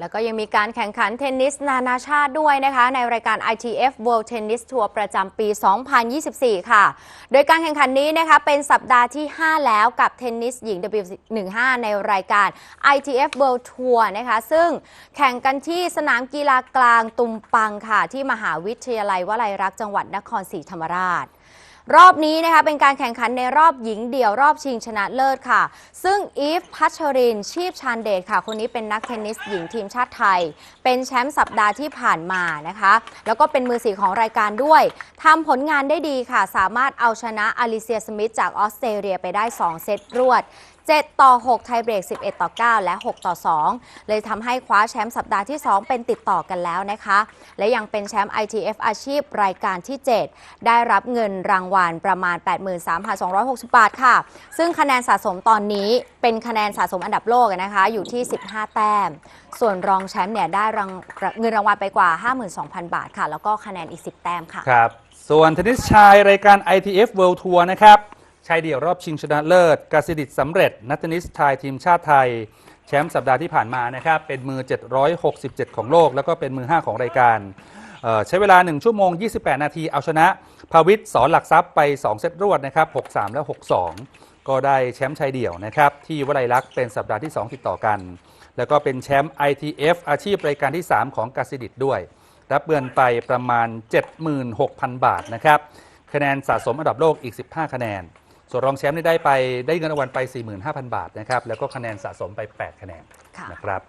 แล้วก็ยังมีการแข่งขันเทนนิสนานาชาติด้วยนะคะ ในรายการ ITF World Tennis Tour ประจำปี 2024 ค่ะ โดยการแข่งขันนี้นะคะเป็นสัปดาห์ที่ 5 แล้วกับเทนนิสหญิง W15 ในรายการ ITF World Tour นะคะ ซึ่งแข่งกันที่สนามกีฬากลางตุมปังค่ะ ที่มหาวิทยาลัยวลัยรักษ์จังหวัดนครศรีธรรมราช รอบนี้นะคะเป็นการแข่งขันในรอบหญิงเดี่ยวรอบชิงชนะเลิศค่ะ ซึ่งอีฟพัชริน ชีพชานเดชค่ะ คนนี้เป็นนักเทนนิสหญิงทีมชาติไทย เป็นแชมป์สัปดาห์ที่ผ่านมานะคะ แล้วก็เป็นมือสีของรายการด้วยทำผลงานได้ดีค่ะ สามารถเอาชนะอลิเซียสมิธจากออสเตรเลียไปได้ 2 เซตรวด 7 ต่อ 6 ไทยเบรก 11 ต่อ 9 และ 6 ต่อ 2 เลยทำให้คว้าแชมป์สัปดาห์ที่ 2 เป็นติดต่อกันแล้วนะคะ และยังเป็นแชมป์ ITF อาชีพรายการที่ 7 ได้รับเงินรางวัลประมาณ 83,260 บาทค่ะ ซึ่งคะแนนสะสมตอนนี้เป็นคะแนนสะสมอันดับโลกนะคะ อยู่ที่ 15 แต้ม ส่วนรองแชมป์เนี่ยได้เงินรางวัลไปกว่า 52,000 บาทค่ะ แล้วก็คะแนนอีก 10 แต้มค่ะ ครับ ส่วนเทนนิสชายรายการ ITF World Tour นะครับ ชายเดี่ยวรอบชิงชนะเลิศกสิดิตสำเร็จ นักเทนนิสชายทีมชาติไทย แชมป์สัปดาห์ที่ผ่านมานะครับเป็นมือ 767 ของโลก แล้วก็เป็นมือ 5 ของรายการใช้เวลา 1 ชั่วโมง 28 นาที เอาชนะภาวิทสอนหลักทรัพย์ไป 2 เซตรวดนะครับ 6-3 และ 6-2 ก็ได้แชมป์ชายเดี่ยวนะครับ ที่วลัยลักษณ์เป็นสัปดาห์ที่ 2 ติดต่อกัน แล้วก็เป็นแชมป์ ITF อาชีพรายการที่ 3 ของกสิดิตด้วย รับเงินไปประมาณ 76,000 บาทนะครับ คะแนนสะสมอันดับโลกอีก 15 คะแนน ส่วนรองแชมป์นี่ได้ไปได้เงินรางวัลไป 45,000 บาทนะครับ แล้วก็คะแนนสะสมไป 8 คะแนนค่ะนะครับ